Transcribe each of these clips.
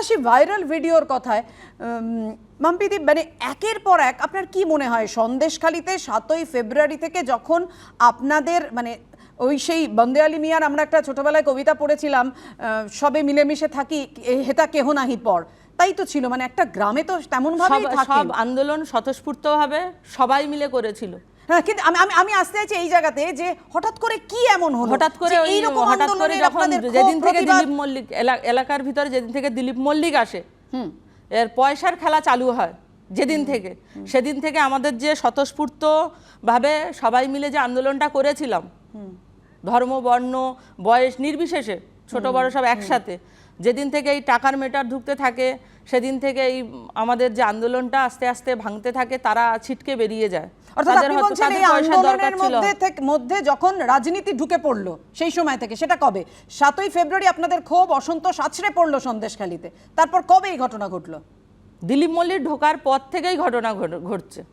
আসি ভাইরাল ভিডিওর কথায় মাম্পিদি মানে একের পর এক আপনার কি মনে হয়? সন্দেশখালিতে সাতই ফেব্রুয়ারি থেকে যখন আপনাদের মানে ওই সেই বন্দে আলী মিয়ার আমরা একটা ছোটবেলায় কবিতা পড়েছিলাম সবে মিলেমিশে থাকি হেতা কেহ নাহি পর। তাই তো ছিল মানে একটা গ্রামে তো তেমন সব সব আন্দোলন স্বতঃস্ফূর্তভাবে সবাই মিলে করেছিল। হ্যাঁ কিন্তু আমি আমি আমি আসতে চাইছি এই জায়গাতে যে হঠাৎ করে কি এমন হলো? হঠাৎ করে এইরকম হঠাৎ করে যখন যেদিন থেকে দিলীপ মল্লিক এলাকার ভিতরে যেদিন থেকে দিলীপ মল্লিক আসে হুম। এর পয়সার খেলা চালু হয় যেদিন থেকে। সেদিন থেকে আমাদের যে স্বতঃস্ফূর্ত ভাবে সবাই মিলে যে আন্দোলনটা করেছিলাম ধর্ম বর্ণ বয়স নির্বিশেষে ছোট বড় সব একসাথে যেদিন থেকে এই টাকার মেটার ঢুকতে থাকে সেদিন থেকে এই আমাদের যে আন্দোলনটা আস্তে আস্তে ভাঙতে থাকে তারা ছিটকে বেরিয়ে যায়। অর্থাৎ আপনি বলছেন এই আন্দোলনের মধ্যে থেকে মধ্যে যখন রাজনীতি ঢুকে পড়ল সেই সময় থেকে সেটা কবে? সাতই ফেব্রুয়ারি আপনাদের ক্ষোভ অসন্তোষ আছড়ে পড়ল সন্দেশখালিতে। তারপর কবে এই ঘটনা ঘটলো? দিলীপ মল্লিক ঢোকার পর থেকেই ঘটনা ঘট- ঘটছে।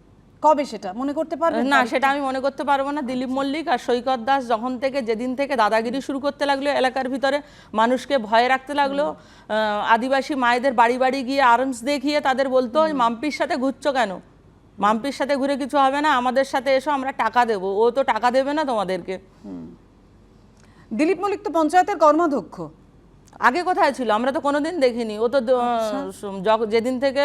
কবে সেটা? মনে করতে পারবেন না সেটা আমি মনে করতে পারব না। দিলীপ মল্লিক আর সৈকত দাস যখন থেকে যেদিন থেকে দাদাগিরি শুরু করতে লাগল এলাকার ভিতরে মানুষকে ভয় রাখতে লাগল। আদিবাসী মায়েদের বাড়ি বাড়ি গিয়ে আর্মস দেখিয়ে তাদের বলতো ওই মাম্পির সাথে ঘুরছো কেন? মাম্পির সাথে ঘুরে কিছু হবে না আমাদের সাথে এসো আমরা টাকা দেবো। ও তো টাকা দেবে না তোমাদেরকে। দিলীপ মল্লিক তো পঞ্চায়েতের কর্মাধ্যক্ষ। আগে কোথায় ছিল? আমরা তো কোনোদিন দেখিনি। ও তো যেদিন থেকে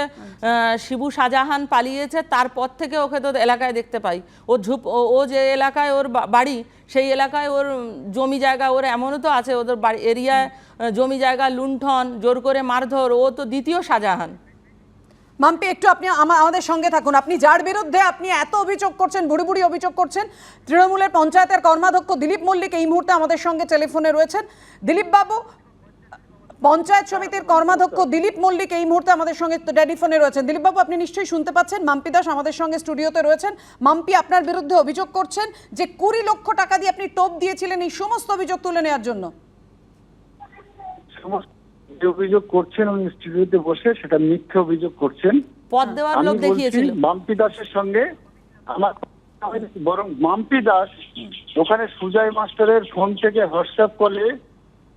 শিবু শাহজাহান পালিয়েছে তারপর থেকে ওকে তো এলাকায় দেখতে পাই। ও ঝুপ ও- যে এলাকায় ওর বাড়ি সেই এলাকায় ওর জমি জায়গা ওর এমনও তো আছে ওদের বাড়ি এরিয়ায় জমি জায়গা লুণ্ঠন জোর করে মারধর ও তো দ্বিতীয় শাহজাহান। মাম্পি একটু আপনি আমা- আমাদের সঙ্গে থাকুন। আপনি যার বিরুদ্ধে আপনি এত অভিযোগ করছেন বুড়ি বুড়ি অভিযোগ করছেন তৃণমূলের পঞ্চায়েতের কর্মাধ্যক্ষ দিলীপ মল্লিক এই মুহূর্তে আমাদের সঙ্গে টেলিফোনে রয়েছেন। দিলীপ বাবু পঞ্চায়েত সমিতির কর্মাধ্যক্ষ দিলীপ মল্লিক এই মুহূর্তে আমাদের সঙ্গে টেলিফোনে রয়েছেন। দিলীপ বাবু আপনি নিশ্চয়ই শুনতে পাচ্ছেন মাম্পি দাস আমাদের সঙ্গে স্টুডিওতে রয়েছেন। মাম্পি আপনার বিরুদ্ধে অভিযোগ করছেন যে কুড়ি লক্ষ টাকা দিয়ে আপনি টোপ দিয়েছিলেন এই সমস্ত অভিযোগ তুলে নেওয়ার জন্য। সমস্ত যে অভিযোগ করছেন উনি স্টুডিওতে বসে সেটা মিথ্যে অভিযোগ করছেন। পদ দেওয়ার লোক দেখিয়েছিল। মাম্পি দাসের সঙ্গে আমার বরং মাম্পি দাস ওখানে সুজয় মাস্টারের ফোন থেকে হোয়াটসঅ্যাপ কলে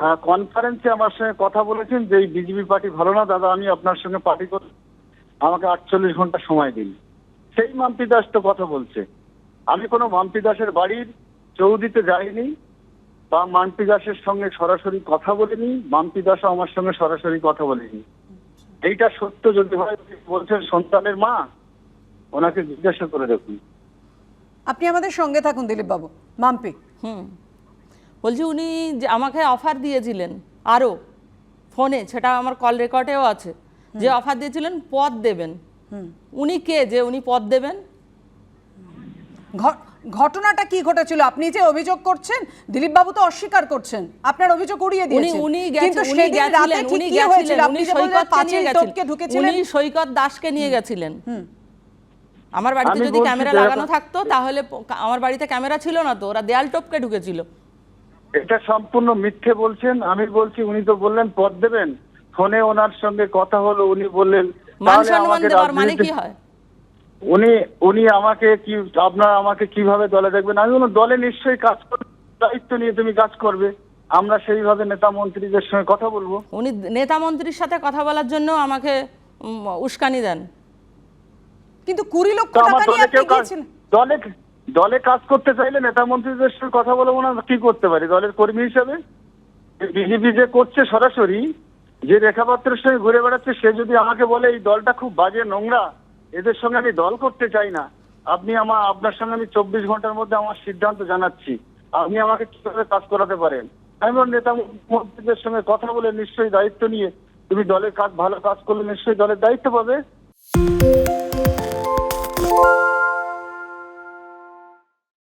কনফারেন্সে আমার সঙ্গে কথা বলেছেন যে এই বিজেপি পার্টি ভালো না দাদা আমি আপনার সঙ্গে পার্টি করি। আমাকে আটচল্লিশ ঘণ্টা সময় দিন। সেই মাম্পি দাস তো কথা বলছে। আমি কোনো মাম্পি দাসের বাড়ির চৌদিতে যাইনি বা মাম্পি দাসের সঙ্গে সরাসরি কথা বলিনি মাম্পি দাসও আমার সঙ্গে সরাসরি কথা বলেনি। এইটা সত্য যদি হয় বলছেন সন্তানের মা ওনাকে জিজ্ঞাসা করে দেখুন। আপনি আমাদের সঙ্গে থাকুন দিলীপ বাবু মাম্পি। হুম। বলছি উনি যে আমাকে অফার দিয়েছিলেন আরও ফোনে সেটা আমার কল রেকর্ডেও আছে যে অফার দিয়েছিলেন পদ দেবেন। উনি কে যে উনি পদ দেবেন? ঘটনাটা কি ঘটেছিল? আপনি যে অভিযোগ করছেন দিলীপ বাবু তো অস্বীকার করছেন আপনার অভিযোগ উড়িয়ে উনি দিয়েছেন। উনি কিন্তু সেদিন রাতে ঠিক কি হয়েছিল? আপনি যে বললেন পাঁচিল টপকে ঢুকেছিলেন। উনি সৈকত দাসকে নিয়ে গেছিলেন। আমার বাড়িতে যদি ক্যামেরা লাগানো থাকতো তাহলে আমার বাড়িতে ক্যামেরা ছিল না তো ওরা দেয়াল টপকে ঢুকেছিল। এটা সম্পূর্ণ মিথ্যে বলছেন আমি বলছি উনি তো বললেন পদ দেবেন ফোনে ওনার সঙ্গে কথা হলো উনি বললেন মান উনি উনি আমাকে কি আপনারা আমাকে কীভাবে দলে দেখবেন? আমি বললাম দলে নিশ্চয়ই কাজ করবে দায়িত্ব নিয়ে তুমি কাজ করবে। আমরা সেইভাবে নেতা মন্ত্রীদের সঙ্গে কথা বলব। উনি নেতা মন্ত্রীর সাথে কথা বলার জন্য আমাকে উস্কানি দেন। কিন্তু কুড়ি লক্ষ টাকা নিয়ে আপনি গিয়েছিলেন দলে দলে কাজ করতে চাইলে নেতা মন্ত্রীদের সঙ্গে কথা বলব না কি করতে পারি? দলের কর্মী হিসাবে? বিজেপি যে করছে সরাসরি, যে রেখাপাত্রের সঙ্গে ঘুরে বেড়াচ্ছে, সে যদি আমাকে বলে এই দলটা খুব বাজে নোংরা, এদের সঙ্গে আমি দল করতে চাই না। আপনি আমার আপনার সঙ্গে আমি চব্বিশ ঘণ্টার মধ্যে আমার সিদ্ধান্ত জানাচ্ছি। আপনি আমাকে কীভাবে কাজ করাতে পারেন? আমি নেতা মন্ত্রীদের সঙ্গে কথা বলে নিশ্চয়ই দায়িত্ব নিয়ে, তুমি দলের কাজ, ভালো কাজ করলে নিশ্চয়ই দলের দায়িত্ব পাবে।